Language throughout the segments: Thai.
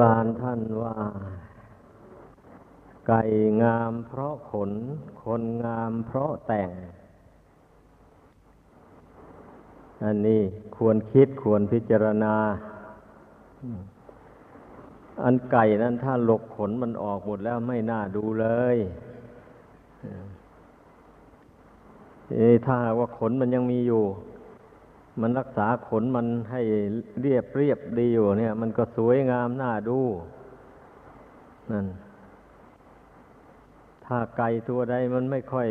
ราณท่านว่า ไก่งามเพราะขน คนงามเพราะแต่ง อันนี้ควรคิดควรพิจารณา อันไก่นั้นถ้าหลกขนมันออกหมดแล้วไม่น่าดูเลยถ้าว่าขนมันยังมีอยู่ มันรักษาขนมันให้เรียบเรียบดีอยู่เนี่ย มันก็สวยงามน่าดู นั่น ถ้าไก่ตัวใดมันไม่ค่อย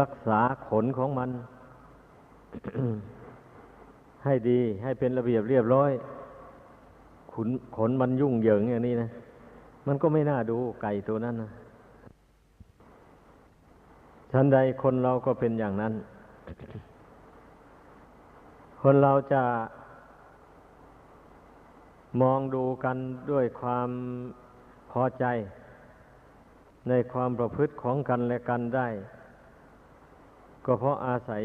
รักษาขนของมัน ให้ดีให้เป็นระเบียบเรียบร้อย ขนขนมันยุ่งเหยิงอย่างนี้นะ มันก็ไม่น่าดูไก่ตัวนั้นนะชั้นใดคนเราก็เป็นอย่างนั้น คนเราจะมองดูกันด้วยความพอใจ ในความประพฤติของกันและกันได้ ก็เพราะอาศัย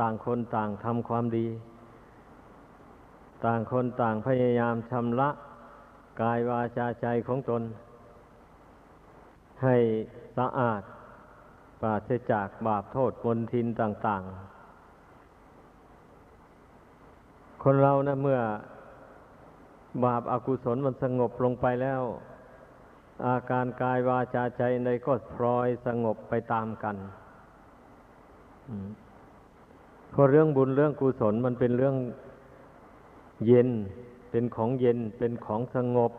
ต่างคนต่างทำความดี ต่างคนต่างพยายามชำระกายวาจาใจของตน ให้สะอาดปราศจากบาปโทษมนทินต่าง ๆ คนเรานะเมื่อบาปอากุศลมันสงบลงไปแล้ว อาการกายวาจาใจในก็พลอยสงบไปตามกันเพราะเรื่องบุญเรื่องกุศลมันเป็นเรื่องเย็น เป็นของเย็นเป็นของสงบ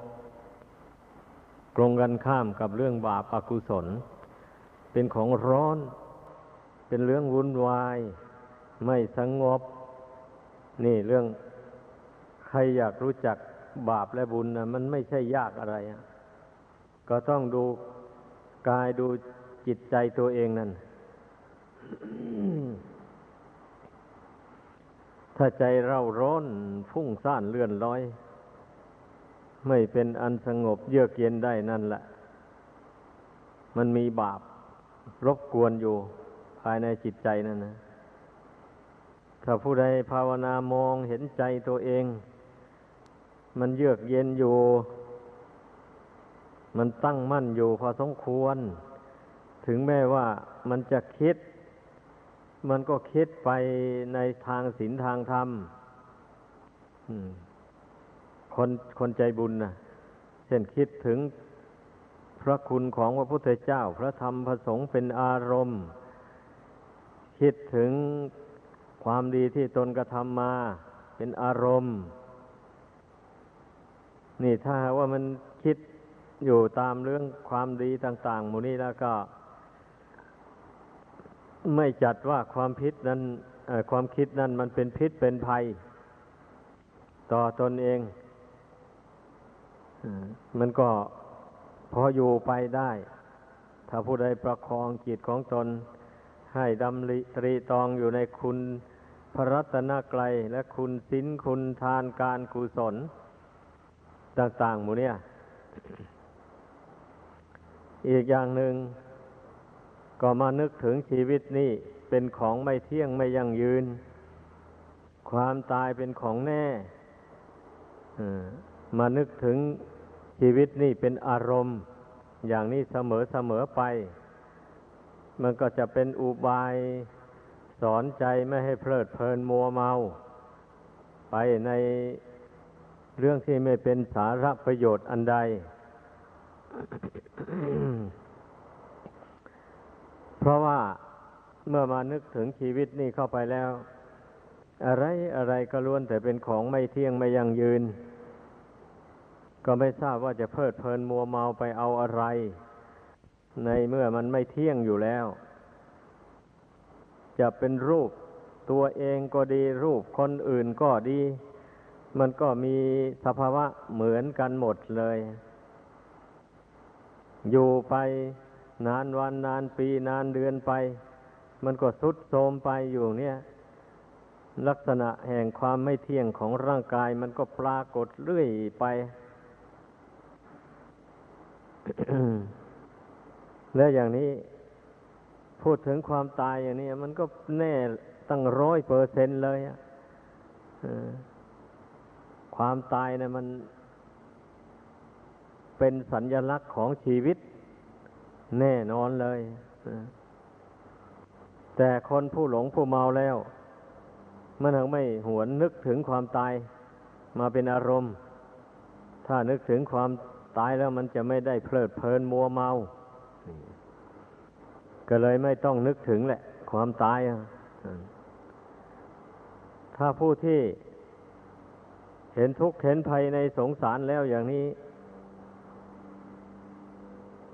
ตรงกันข้ามกับเรื่องบาปอากุศล เป็นของร้อน เป็นเรื่องวุ่นวาย ไม่สงบ นี่เรื่องใครอยากรู้จักบาปและบุญนะมันไม่ใช่ยากอะไรก็ต้องดูกายดูจิตใจตัวเองนั่น ถ้าใจเราร้อนฟุ้งซ่านเลื่อนลอย ไม่เป็นอันสงบเยือกเย็นได้นั่นแหละ มันมีบาปรบกวนอยู่ภายในจิตใจนั่นนะ ถ้าผู้ใดภาวนามองเห็นใจตัวเอง มันเยือกเย็นอยู่ มันตั้งมั่นอยู่พอสมควร ถึงแม้ว่ามันจะคิด มันก็คิดไปในทางศีลทางธรรมคนคนใจบุญนะเช่นคิดถึงพระคุณของพระพุทธเจ้า พระธรรมพระสงฆ์เป็นอารมณ์ คิดถึง ความดีที่ตนกระทำมาเป็นอารมณ์ นี่ถ้าว่ามันคิดอยู่ตามเรื่องความดีต่าง ๆ หมู่นี้แล้วก็ ไม่จัดว่าความพิษนั้นความคิดนั้นมันเป็นพิษเป็นภัย ต่อตนเอง มันก็พออยู่ไปได้ ถ้าผู้ใดประคองจิตของตนให้ดำริตรีตองอยู่ในคุณ พระรัตนกรัยและคุณศีลคุณทานการกุศล ต่าง ๆ หมู่เนี่ยอีกอย่างหนึ่งก็มานึกถึงชีวิตนี้เป็นของไม่เที่ยงไม่ยั่งยืน ความตายเป็นของแน่มานึกถึงชีวิตนี่เป็นอารมณ์ อย่างนี้เสมอเสมอไป มันก็จะเป็นอุบาย สอนใจไม่ให้เพลิดเพลินมัวเมา ไปในเรื่องที่ไม่เป็นสาระประโยชน์อันใด เพราะว่าเมื่อมานึกถึงชีวิตนี่เข้าไปแล้ว อะไรอะไรก็ล้วนแต่เป็นของไม่เที่ยงไม่ยั่งยืน ก็ไม่ทราบว่าจะเพลิดเพลินมัวเมาไปเอาอะไร ในเมื่อมันไม่เที่ยงอยู่แล้ว จะเป็นรูปตัวเองก็ดีรูปคนอื่นก็ดี มันก็มีสภาวะเหมือนกันหมดเลย อยู่ไปนานวันนานปีนานเดือนไป มันก็สุดโทมไปอยู่เนี่ย ลักษณะแห่งความไม่เที่ยงของร่างกายมันก็ปรากฏเรื่อยไปแล้วอย่างนี้ พูดถึงความตายอย่างนี้มันก็แน่ตั้งร้อยเปอร์เซนเลยอะความตายเนะมันเป็นสัญญลักษณ์ของชีวิต แน่นอนเลย แต่คนผู้หลงผู้เมาแล้ว มันถึงไม่หวนนึกถึงความตายมาเป็นอารมณ์ ถ้านึกถึงความตายแล้วมันจะไม่ได้เพลิดเพลินมัวเมา ก็เลยไม่ต้องนึกถึงแหละ ความตาย ถ้าผู้ที่เห็นทุกข์เห็นภัยในสงสารแล้วอย่างนี้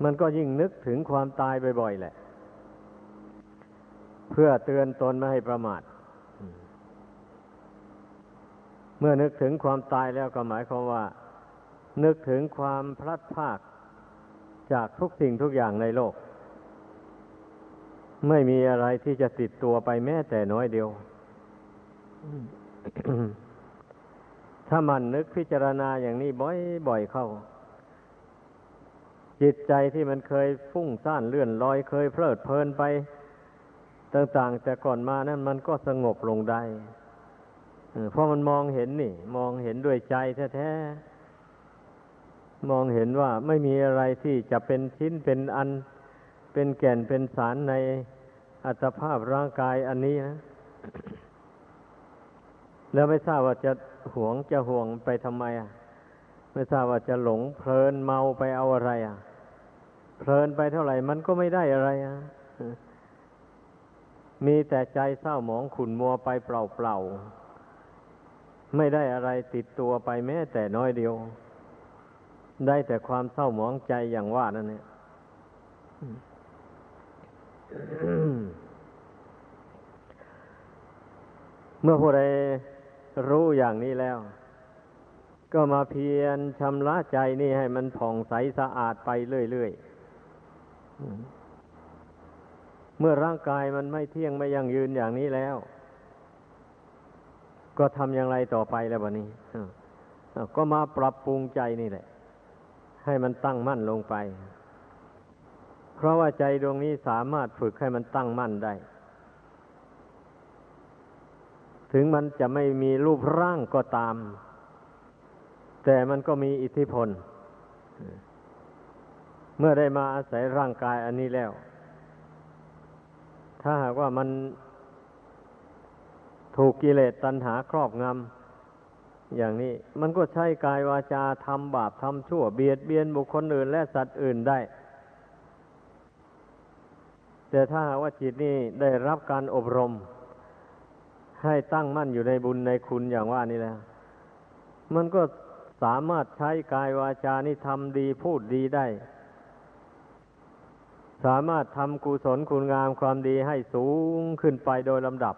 มันก็ยิ่งนึกถึงความตายบ่อยๆแหละ เพื่อเตือนตนไม่ให้ประมาท เมื่อนึกถึงความตายแล้วก็หมายความว่า นึกถึงความพลัดพรากจากทุกสิ่งทุกอย่างในโลก ไม่มีอะไรที่จะติดตัวไปแม้แต่น้อยเดียว ถ้ามันนึกพิจารณาอย่างนี้บ่อยๆเข้า จิตใจที่มันเคยฟุ้งซ่านเลื่อนลอยเคยเพลิดเพลินไป ต่างๆ แต่ก่อนมานั้นมันก็สงบลงได้เพราะมันมองเห็นนี่ มองเห็นด้วยใจแท้ๆมองเห็นว่าไม่มีอะไรที่จะเป็นชิ้นเป็นอันเเป็นแก่นเป็นสารในอัตภาพร่างกายอันนี้นะ แล้วไม่ทราบว่าจะหวงจะห่วงไปทำไมอะ ไม่ทราบว่าจะหลงเพลินเมาไปเอาอะไร อะ เพลินไปเท่าไหร่มันก็ไม่ได้อะไรอะ มีแต่ใจเศร้าหมองขุนมัวไปเปล่าๆไม่ได้อะไรติดตัวไปแม้แต่น้อยเดียว ได้แต่ความเศร้าหมองใจอย่างว่านั่นเนี่ย เมื่อผู้ใดรู้อย่างนี้แล้ว ก็มาเพียรชำระใจนี่ให้มันผ่องใสสะอาดไปเรื่อยๆ เมื่อร่างกายมันไม่เที่ยงไม่ยั่งยืนอย่างนี้แล้ว ก็ทำอย่างไรต่อไปแล้ววันนี้ก็มาปรับปรุงใจนี่แหละ ให้มันตั้งมั่นลงไป เพราะว่าใจดวงนี้สามารถฝึกให้มันตั้งมั่นได้ ถึงมันจะไม่มีรูปร่างก็ตาม แต่มันก็มีอิทธิพล เมื่อได้มาอาศัยร่างกายอันนี้แล้ว ถ้าหากว่ามันถูกกิเลสตัณหาครอบงำอย่างนี้ มันก็ใช้กายวาจาทำบาปทำชั่วเบียดเบียนบุคคลอื่นและสัตว์อื่นได้ แต่ถ้าว่าจิตนี้ได้รับการอบรม ให้ตั้งมั่นอยู่ในบุญในคุณอย่างว่านี่แหละมันก็สามารถใช้กายวาจานี่ทำดีพูดดีได้ สามารถทำกุศลคุณงามความดีให้สูงขึ้นไปโดยลำดับ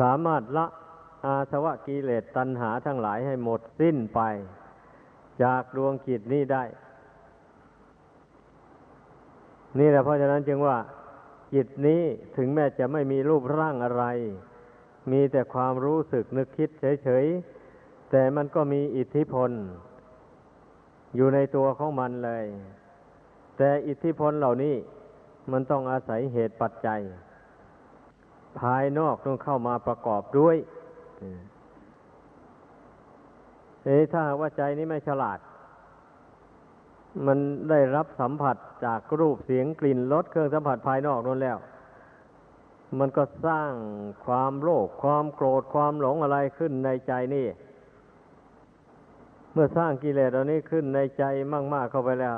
สามารถละอาสวะกิเลสตัณหาทั้งหลายให้หมดสิ้นไป จากดวงจิตนี้ได้ นี่แหละเพราะฉะนั้นจึงว่าจิตนี้ถึงแม้จะไม่มีรูปร่างอะไร มีแต่ความรู้สึกนึกคิดเฉยๆ แต่มันก็มีอิทธิพล อยู่ในตัวของมันเลย แต่อิทธิพลเหล่านี้มันต้องอาศัยเหตุปัจจัย ภายนอกต้องเข้ามาประกอบด้วยเอ้ถ้าว่าใจนี้ไม่ฉลาด มันได้รับสัมผัสจากรูปเสียงกลิ่นรสเครื่องสัมผัสภายนอกนั่นแล้ว มันก็สร้างความโลภความโกรธความหลงอะไรขึ้นในใจนี่ เมื่อสร้างกิเลสเหล่านี้ขึ้นในใจมาก ๆเข้าไปแล้ว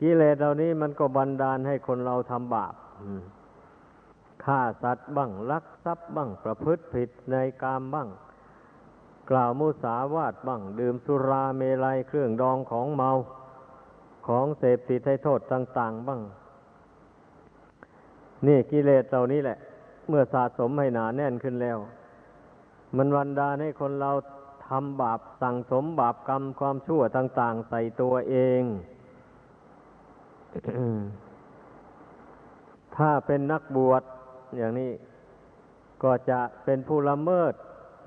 กิเลสเหล่านี้มันก็บันดาลให้คนเราทำบาปฆ่าสัตว์บ้างลักทรัพย์บ้างประพฤติผิดในกามบ้าง กล่าวมุสาวาทบ้างดื่มสุราเมลัยเครื่องดองของเมาของเสพติดให้โทษต่าง ๆ บ้าง นี่กิเลสเหล่านี้แหละ เมื่อสะสมให้หนาแน่นขึ้นแล้ว มันวันดาให้คนเราทำบาปสั่งสมบาปกรรมความชั่วต่าง ๆ ใส่ตัวเอง ถ้าเป็นนักบวชอย่างนี้ ก็จะเป็นผู้ละเมิด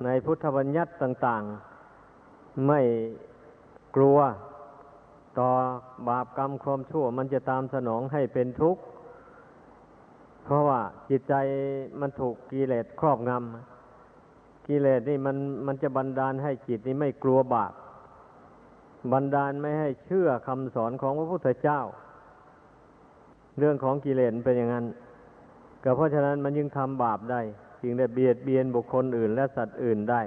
ในพุทธบัญญัติต่าง ๆ ไม่กลัวต่อบาปกรรมความชั่ว มันจะตามสนองให้เป็นทุกข์ เพราะว่าจิตใจมันถูกกิเลสครอบงำกิเลสนี่มันมันจะบันดาลให้จิตนี่ไม่กลัวบาปบันดาลไม่ให้เชื่อคำสอนของพระพุทธเจ้า เรื่องของกิเลสเป็นอย่างนั้นก็เพราะฉะนั้นมันยึงทำบาปได้ จึงได้เบียดเบียนบุคคลอื่นและสัตว์อื่นได้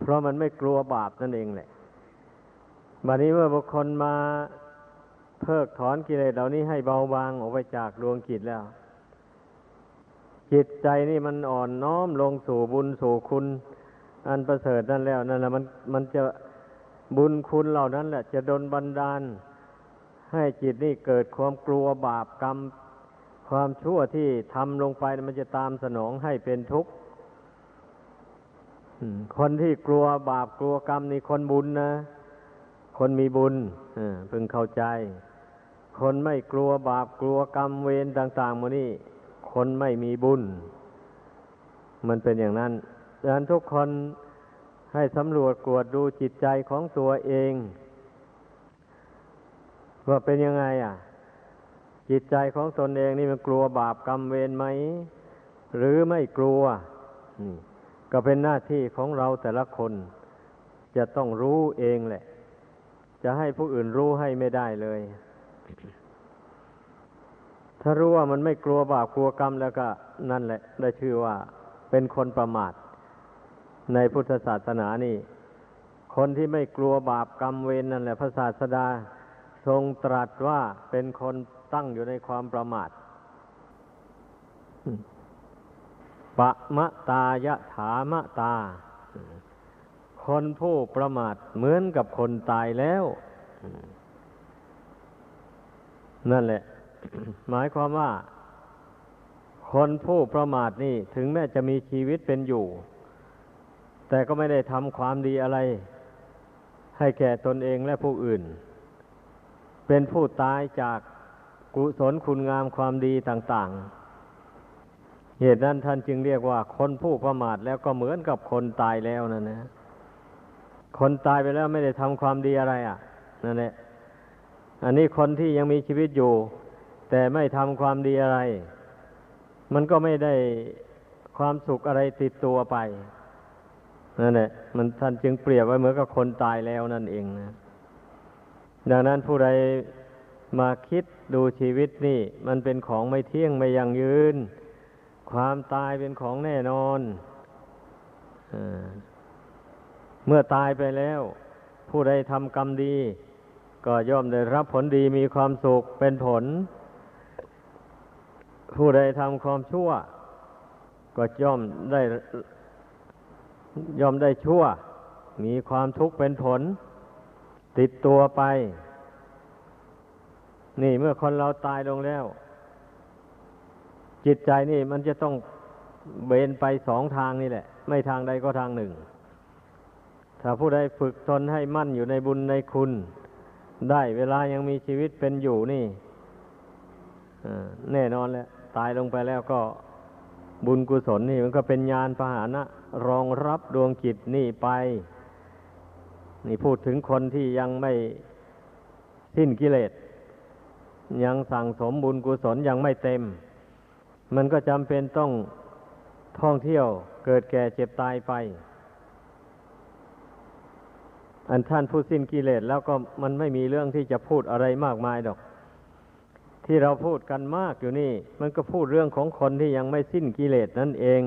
เพราะมันไม่กลัวบาปนั่นเองแหละบัดนี้เมื่อบุคคลมาเพิกถอนกิเลสเหล่านี้ให้เบาบางออกไปจากดวงจิตแล้ว จิตใจนี่มันอ่อนน้อมลงสู่บุญสู่คุณ อันประเสริฐนั่นแล้วนั่นแหละมันมันจะบุญคุณเหล่านั้นแหละ จะดลบันดาล ให้จิตนี่เกิดความกลัวบาปกรรม ความชั่วที่ทำลงไปมันจะตามสนองให้เป็นทุกข์คนที่กลัวบาปกลัวกรรมนี่คนบุญนะ คนมีบุญเออพึงเข้าใจ คนไม่กลัวบาปกลัวกรรมเวรต่างๆมดนี่ คนไม่มีบุญ มันเป็นอย่างนั้นดังนั้นทุกคนให้สำรวจกวดดูจิตใจของตัวเอง ว่าเป็นยังไง อะ จิตใจของตนเองนี่มันกลัวบาปกรรมเวรไหม หรือไม่กลัวนี่ก็เป็นหน้าที่ของเราแต่ละคน จะต้องรู้เองแหละ จะให้ผู้อื่นรู้ให้ไม่ได้เลย ถ้ารู้ว่ามันไม่กลัวบาปกลัวกรรมแล้วก็นั่นแหละ ได้ชื่อว่าเป็นคนประมาท ในพุทธศาสนานี่ คนที่ไม่กลัวบาปกรรมเวรนนั่นแหละพระศาสดาทรงตรัสว่าเป็นคน ตั้งอยู่ในความประมาทปะมะตายะถามะตา คนผู้ประมาทเหมือนกับคนตายแล้ว นั่นแหละ หมายความว่า คนผู้ประมาทนี่ถึงแม้จะมีชีวิตเป็นอยู่ แต่ก็ไม่ได้ทำความดีอะไร ให้แก่ตนเองและผู้อื่น เป็นผู้ตายจาก กุศลคุณงามความดีต่าง ๆ เหตุนั้นท่านจึงเรียกว่า คนผู้ประมาทแล้วก็เหมือนกับคนตายแล้วนั่นนะ คนตายไปแล้วไม่ได้ทำความดีอะไรอะนั่นแหละ อันนี้คนที่ยังมีชีวิตอยู่ แต่ไม่ทำความดีอะไร มันก็ไม่ได้ความสุขอะไรติดตัวไปนั่นแหละมันท่านจึงเปรียบไว้เหมือนกับคนตายแล้วนั่นเองนะดังนั้นผู้ใด มาคิดดูชีวิตนี่ มันเป็นของไม่เที่ยงไม่ยั่งยืน ความตายเป็นของแน่นอนอเมื่อตายไปแล้ว ผู้ใดทำกรรมดี ก็ย่อมได้รับผลดีมีความสุขเป็นผล ผู้ใดทำความชั่ว ก็ย่อมได้ย่อมได้ชั่ว มีความทุกข์เป็นผล ติดตัวไป นี่เมื่อคนเราตายลงแล้ว จิตใจนี่มันจะต้องเบนไปสองทางนี่แหละ ไม่ทางใดก็ทางหนึ่ง ถ้าผู้ใดฝึกตนให้มั่นอยู่ในบุญในคุณ ได้เวลายังมีชีวิตเป็นอยู่นี่แน่นอนแล้ว ตายลงไปแล้วก็บุญกุศลนี่มันก็เป็นญาณพาหนะ รองรับดวงจิตนี่ไป นี่พูดถึงคนที่ยังไม่สิ้นกิเลส ยังสั่งสมบุญกุศลยังไม่เต็ม มันก็จำเป็นต้องท่องเที่ยวเกิดแก่เจ็บตายไป อันท่านผู้สิ้นกิเลสแล้วก็มันไม่มีเรื่องที่จะพูดอะไรมากมายดอก ที่เราพูดกันมากอยู่นี่ มันก็พูดเรื่องของคนที่ยังไม่สิ้นกิเลสนั่นเอง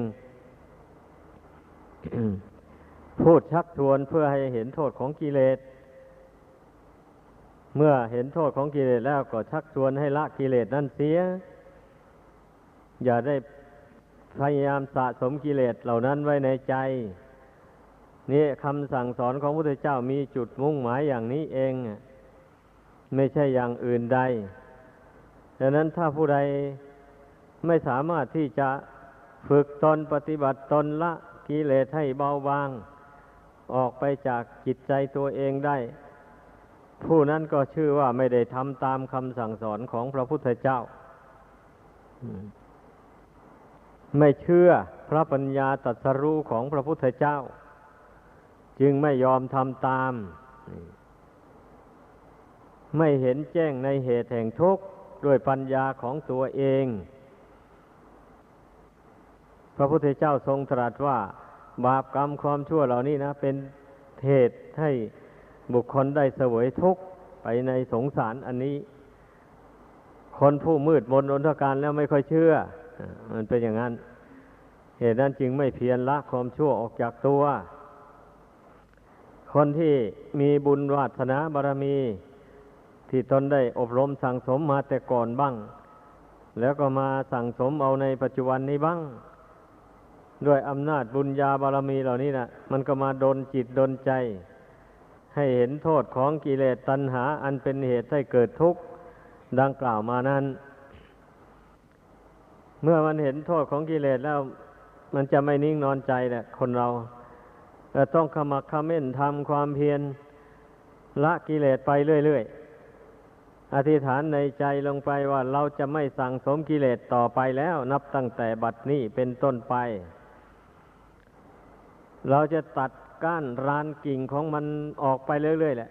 พูดชักชวนเพื่อให้เห็นโทษของกิเลส เมื่อเห็นโทษของกิเลสแล้วก็ชักชวนให้ละกิเลสนั่นเสีย อย่าได้พยายามสะสมกิเลสเหล่านั้นไว้ในใจ นี่คำสั่งสอนของพระพุทธเจ้ามีจุดมุ่งหมายอย่างนี้เอง ไม่ใช่อย่างอื่นใดดังนั้นถ้าผู้ใดไม่สามารถที่จะฝึกตนปฏิบัติตนละกิเลสให้เบาบาง ออกไปจากจิตใจตัวเองได้ ผู้นั้นก็ชื่อว่าไม่ได้ทำตามคำสั่งสอนของพระพุทธเจ้า ไม่เชื่อพระปัญญาตรัสรู้ของพระพุทธเจ้า จึงไม่ยอมทำตาม ไม่เห็นแจ้งในเหตุแห่งทุกข์ด้วยปัญญาของตัวเอง พระพุทธเจ้าทรงตรัสว่า บาปกรรมความชั่วเหล่านี้นะ เป็นเหตุให้ บุคคลได้เสวยทุกข์ไปในสงสารอันนี้ คนผู้มืดมนอนทการแล้วไม่ค่อยเชื่อ มันเป็นอย่างนั้น เหตุนั้นจึงไม่เพียรละความชั่วออกจากตัว คนที่มีบุญวาสนาบารมี ที่ตนได้อบรมสั่งสมมาแต่ก่อนบ้าง แล้วก็มาสั่งสมเอาในปัจจุบันนี้บ้างด้วยอำนาจบุญญาบารมีเหล่านี้นะมันก็มาดนจิตดนใจ ให้เห็นโทษของกิเลสตัณหา อันเป็นเหตุให้เกิดทุกข์ดังกล่าวมานั้น เมื่อมันเห็นโทษของกิเลสแล้ว มันจะไม่นิ่งนอนใจแหละคนเราต้องขมักขม้นทำความเพียรละกิเลสไปเรื่อยๆ อธิษฐานในใจลงไปว่าเราจะไม่สั่งสมกิเลสต่อไปแล้ว นับตั้งแต่บัดนี้เป็นต้นไป เราจะตัด ก้านรานกิ่งของมันออกไปเรื่อยๆแหละ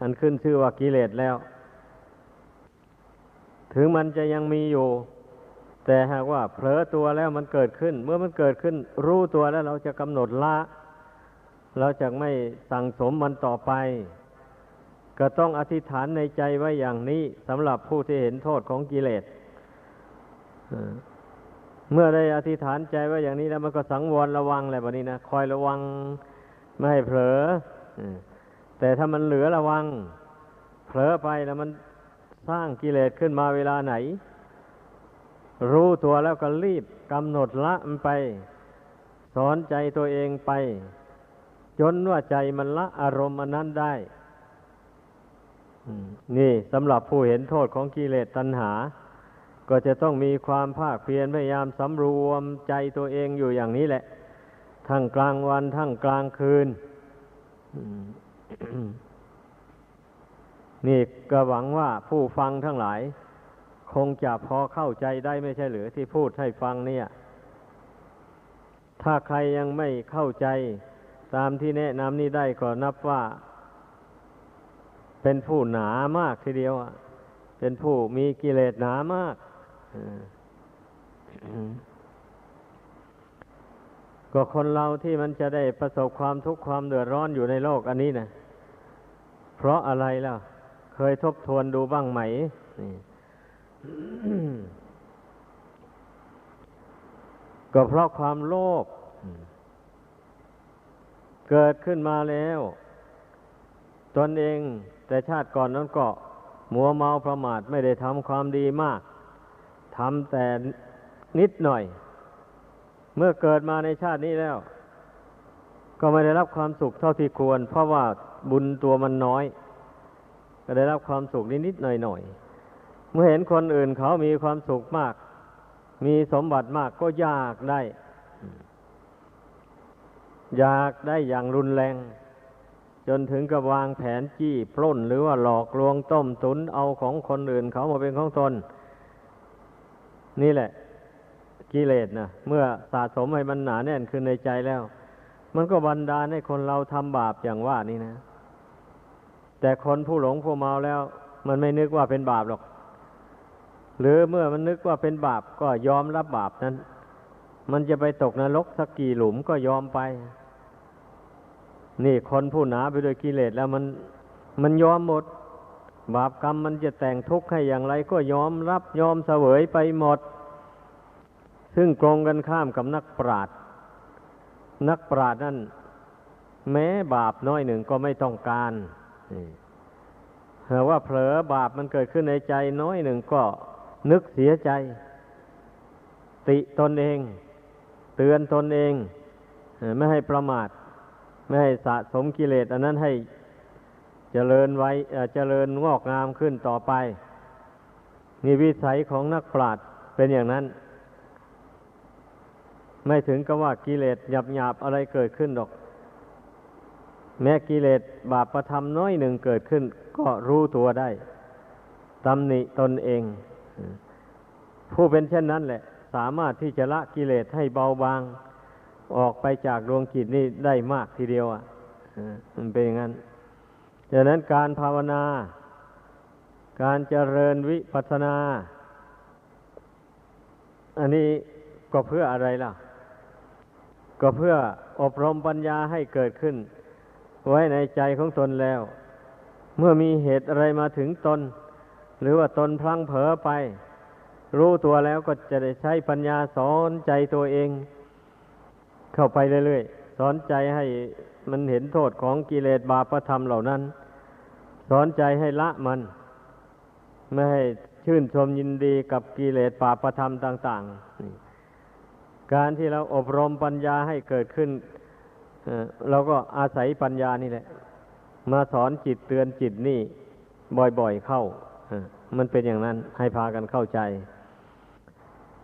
อันขึ้นชื่อว่ากิเลสแล้ว ถึงมันจะยังมีอยู่ แต่หากว่าเผลอตัวแล้วมันเกิดขึ้น เมื่อมันเกิดขึ้น รู้ตัวแล้วเราจะกำหนดละ เราจะไม่สั่งสมมันต่อไป ก็ต้องอธิษฐานในใจไว้อย่างนี้สำหรับผู้ที่เห็นโทษของกิเลสเมื่อได้อธิษฐานใจไว้อย่างนี้แล้วมันก็สังวรระวังอะไรแบบนี้นะคอยระวัง ไม่ให้เผลอแต่ถ้ามันเหลือระวัง เผลอไปแล้วมันสร้างกิเลสขึ้นมาเวลาไหน รู้ตัวแล้วก็รีบกำหนดละมันไป สอนใจตัวเองไป จนว่าใจมันละอารมณ์อันนั้นได้นี่สำหรับผู้เห็นโทษของกิเลสตัณหา ก็จะต้องมีความภาคเพียรพยายามสำรวมใจตัวเองอยู่อย่างนี้แหละ ทั้งกลางวันทั้งกลางคืน นี่ก็หวังว่าผู้ฟังทั้งหลาย คงจะพอเข้าใจได้ไม่ใช่หรือที่พูดให้ฟังเนี่ย ถ้าใครยังไม่เข้าใจตามที่แนะนำนี้ได้ก็นับว่า เป็นผู้หนามากทีเดียวเป็นผู้มีกิเลสหนามาก ก็คนเราที่มันจะได้ประสบความทุกข์ความเดือดร้อนอยู่ในโลกอันนี้นะเพราะอะไรล่ะ เคยทบทวนดูบ้างไหมนี่ก็เพราะความโลภเกิดขึ้นมาแล้ว ตนเองแต่ชาติก่อนนั้นก็มัวเมาประมาทไม่ได้ทำความดีมากทำแต่นิดหน่อย เมื่อเกิดมาในชาตินี้แล้ว ก็ไม่ได้รับความสุขเท่าที่ควร เพราะว่าบุญตัวมันน้อย ก็ได้รับความสุขนิดๆหน่อยๆ เมื่อเห็นคนอื่นเขามีความสุขมาก มีสมบัติมากก็อยากได้ อยากได้อย่างรุนแรง จนถึงกับวางแผนจี้ปล้น หรือว่าหลอกลวงต้มตุนเอาของคนอื่นเขามาเป็นของตน นี่แหละ กิเลสนะเมื่อสะสมให้มันหนาแน่นขึ้นในใจแล้ว มันก็บันดาลให้คนเราทำบาปอย่างว่านี่นะ แต่คนผู้หลงผู้เมาแล้ว มันไม่นึกว่าเป็นบาปหรอก หรือเมื่อมันนึกว่าเป็นบาปก็ยอมรับบาปนั้น มันจะไปตกนรกสักกี่หลุมก็ยอมไป นี่คนผู้หนาไปด้วยกิเลสแล้วมันมันยอมหมด บาปกรรมมันจะแต่งทุกข์ให้อย่างไร ก็ยอมรับยอมเสวยไปหมด ซึ่งตรงกันข้ามกับนักปราชญ์นักปราชญ์นั่น แม้บาปน้อยหนึ่งก็ไม่ต้องการหากว่าเผลอบาปมันเกิดขึ้นในใจน้อยหนึ่งก็นึกเสียใจ ติตนเอง เตือนตนเองไม่ให้ประมาท ไม่ให้สะสมกิเลสอันนั้นให้เจริญไว้เจริญงอกงามขึ้นต่อไปนี่วิสัยของนักปราชญ์เป็นอย่างนั้น ไม่ถึงกับว่ากิเลสหยาบหยาบอะไรเกิดขึ้นดอก แม้กิเลสบาปประทำน้อยหนึ่งเกิดขึ้น ก็รู้ตัวได้ตำหนิตนเอง ผู้เป็นเช่นนั้นแหละ สามารถที่จะละกิเลสให้เบาบาง ออกไปจากดวงจิตนี่ได้มากทีเดียวอะมันเป็นอย่างนั้นดังนั้นการภาวนา การเจริญวิปัสสนา อันนี้ก็เพื่ออะไรล่ะ ก็เพื่ออบรมปัญญาให้เกิดขึ้น ไว้ในใจของตนแล้ว เมื่อมีเหตุอะไรมาถึงตน หรือว่าตนพลังเผลอไป รู้ตัวแล้วก็จะได้ใช้ปัญญาสอนใจตัวเอง เข้าไปเรื่อยๆ สอนใจให้มันเห็นโทษของกิเลสบาปธรรมเหล่านั้น สอนใจให้ละมัน ไม่ให้ชื่นชมยินดีกับกิเลสบาปธรรมต่าง ๆ การที่เราอบรมปัญญาให้เกิดขึ้นเราก็อาศัยปัญญานี่แหละ มาสอนจิตเตือนจิตนี่ บ่อยๆเข้ามันเป็นอย่างนั้นให้พากันเข้าใจ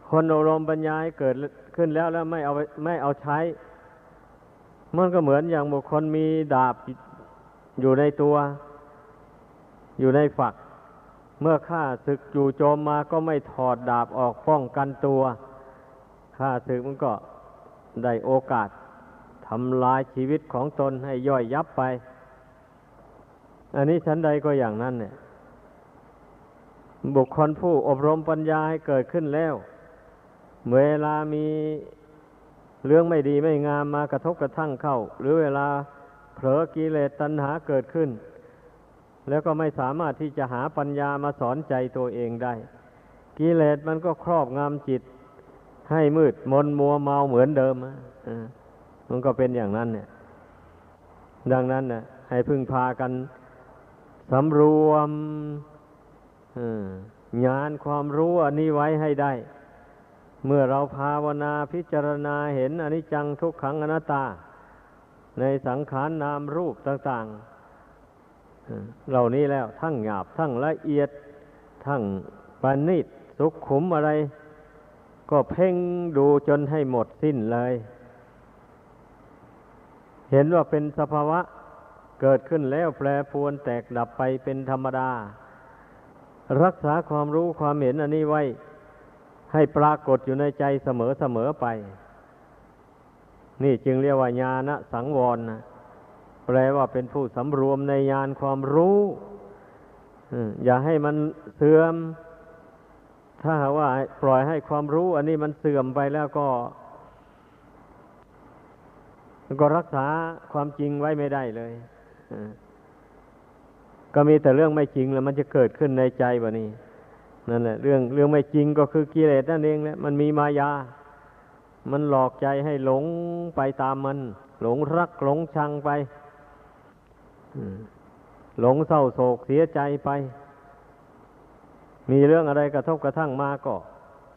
คนอบรมปัญญาให้เกิดขึ้นแล้วแล้วไม่เอาไม่เอาใช้ มันก็เหมือนอย่างบุคคลมีดาบอยู่ในตัว อยู่ในฝัก เมื่อข้าศึกอยู่โจมมาก็ไม่ถอดดาบออกป้องกันตัว ข้าศึกมันก็ได้โอกาสทำลายชีวิตของตนให้ย่อยยับไป อันนี้ชั้นใดก็อย่างนั้นเนี่ย บุคคลผู้อบรมปัญญาให้เกิดขึ้นแล้ว เวลามีเรื่องไม่ดีไม่งามมากระทบกระทั่งเข้า หรือเวลาเผลอกิเลสตัณหาเกิดขึ้น แล้วก็ไม่สามารถที่จะหาปัญญามาสอนใจตัวเองได้ กิเลสมันก็ครอบงำจิต ให้มืดมนมัวเมาเหมือนเดิมมันก็เป็นอย่างนั้น เนี่ย ดังนั้นนะให้พึ่งพากันสำรวมญาณความรู้อันนี้ไว้ให้ได้ เมื่อเราภาวนาพิจารณาเห็นอนิจจังทุกขังอนัตตา ในสังขารนามรูปต่าง ๆ เหล่านี้แล้วทั้งหยาบทั้งละเอียดทั้งปานิตสุขขุมอะไร ก็เพ่งดูจนให้หมดสิ้นเลย เห็นว่าเป็นสภาวะเกิดขึ้นแล้วแปรปรวนแตกดับไปเป็นธรรมดา รักษาความรู้ความเห็นอันนี้ไว้ ให้ปรากฏอยู่ในใจเสมอเสมอไป นี่จึงเรียกว่าญาณสังวรนะแปลว่าเป็นผู้สำรวมในญาณความรู้อย่าให้มันเสื่อม ถ้าว่าปล่อยให้ความรู้ อันนี้มันเสื่อมไปแล้วก็ ก็รักษาความจริงไว้ไม่ได้เลยก็มีแต่เรื่องไม่จริงแล้วมันจะเกิดขึ้นในใจวะนี่นั่นแหละเรื่องเรื่องไม่จริงก็คือกิเลสนั่นเองแหละมันมีมายา มันหลอกใจให้หลงไปตามมัน หลงรักหลงชังไปหลงเศร้าโศกเสียใจไป มีเรื่องอะไรกระทบกระทั่งมาก็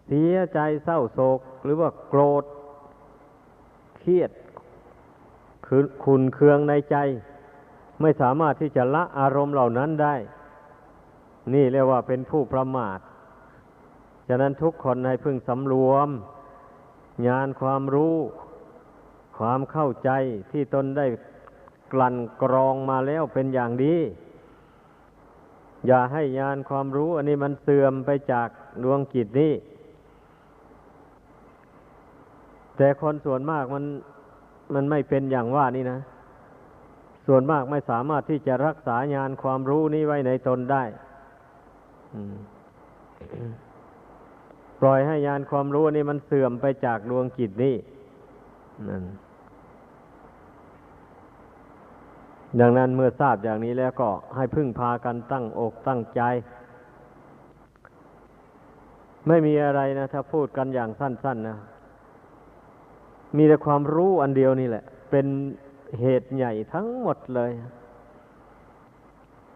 เสียใจเศร้าโศก หรือว่าโกรธ เครียดคือขุนเคืองในใจ ไม่สามารถที่จะละอารมณ์เหล่านั้นได้ นี่เรียกว่าเป็นผู้ประมาทฉะนั้นทุกคนให้พึงสำรวมญาณความรู้ ความเข้าใจที่ตนได้กลั่นกรองมาแล้วเป็นอย่างดี อย่าให้ญาณความรู้ อันนี้มันเสื่อมไปจากดวงจิตนี้ แต่คนส่วนมากมันมันไม่เป็นอย่างว่านี่นะ ส่วนมากไม่สามารถที่จะรักษาญาณความรู้นี้ไว้ในตนได้ปล่อยให้ญาณความรู้นี้มันเสื่อมไปจากดวงจิตนี้นั่น ดังนั้นเมื่อทราบอย่างนี้แล้วก็ให้พึ่งพากันตั้งอกตั้งใจ ไม่มีอะไรนะถ้าพูดกันอย่างสั้น ๆนะ มีแต่ความรู้อันเดียวนี่แหละ เป็นเหตุใหญ่ทั้งหมดเลย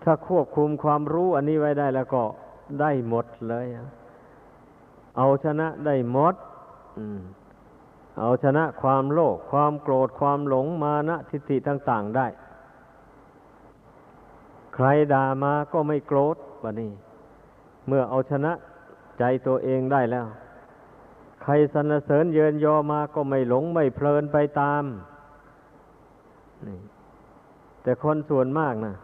ถ้าควบคุมความรู้อันนี้ไว้ได้แล้วก็ได้หมดเลย เอาชนะได้หมดเอาชนะความโลภความโกรธความหลงมานะทิฏฐิต่าง ๆ ได้ รด่ามาก็ไม่โกรธวะนี่เมื่อเอาชนะใจตัวเองได้แล้ว ใครสรรเสริญเยินยอมาก็ไม่หลงไม่เพลินไปตามนี่แต่คนส่วนมากนะ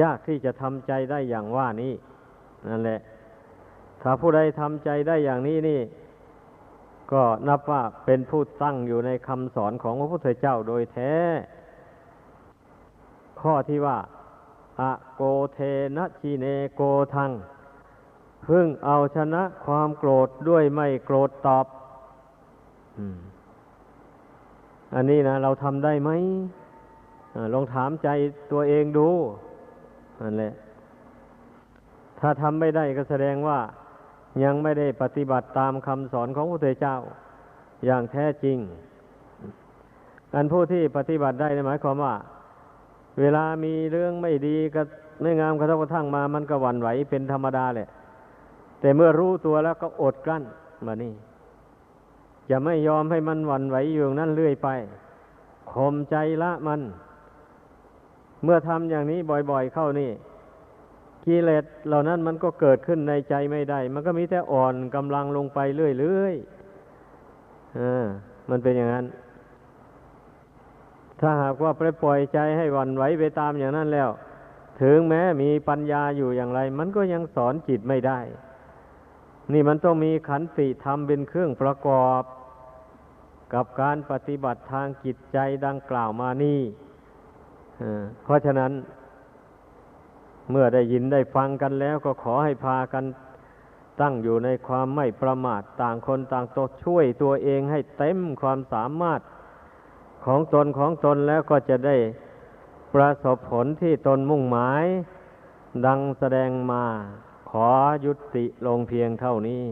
ยากที่จะทำใจได้อย่างว่านี้ นั่นแหละ ถ้าผู้ใดทำใจได้อย่างนี้นี่ ก็นับว่าเป็นผู้ตั้งอยู่ในคำสอนของพระพุทธเจ้าโดยแท้ ข้อที่ว่าอะโกเทนะชีเนโกทัง พึ่งเอาชนะความโกรธด้วยไม่โกรธตอบอันนี้นะเราทำได้ไหมอลองถามใจตัวเองดูนั่นแหละ ถ้าทำไม่ได้ก็แสดงว่ายังไม่ได้ปฏิบัติตามคำสอนของพระพุทธเจ้า อย่างแท้จริง อันผู้ที่ปฏิบัติได้หมายความว่า เวลามีเรื่องไม่ดีก็ไม่งามกระทบกระทั่งมา มันก็หวั่นไหวเป็นธรรมดาแหละ แต่เมื่อรู้ตัวแล้วก็อดกลั้นมานี่จะไม่ยอมให้มันหวั่นไหวอยู่นั้นเรื่อยไปข่มใจละมัน เมื่อทำอย่างนี้บ่อยๆ เข้านี่กิเลสเหล่านั้นมันก็เกิดขึ้นในใจไม่ได้ มันก็มีแต่อ่อนกำลังลงไปเรื่อยๆอ่ามันเป็นอย่างนั้น ถ้าหากว่าไปปล่อยใจให้หวันไหวไปตามอย่างนั้นแล้ว ถึงแม้มีปัญญาอยู่อย่างไร มันก็ยังสอนจิตไม่ได้ นี่มันต้องมีขันติธรรมเป็นเครื่องประกอบ กับการปฏิบัติทางจิตใจดังกล่าวมานี่เพราะฉะนั้น เมื่อได้ยินได้ฟังกันแล้วก็ขอให้พากันตั้งอยู่ในความไม่ประมาทต่างคนต่างตช่วยตัวเองให้เต็มความสามารถ ของตนของตนแล้วก็จะได้ประสบผลที่ตนมุ่งหมาย ดังแสดงมา ขอยุติลงเพียงเท่านี้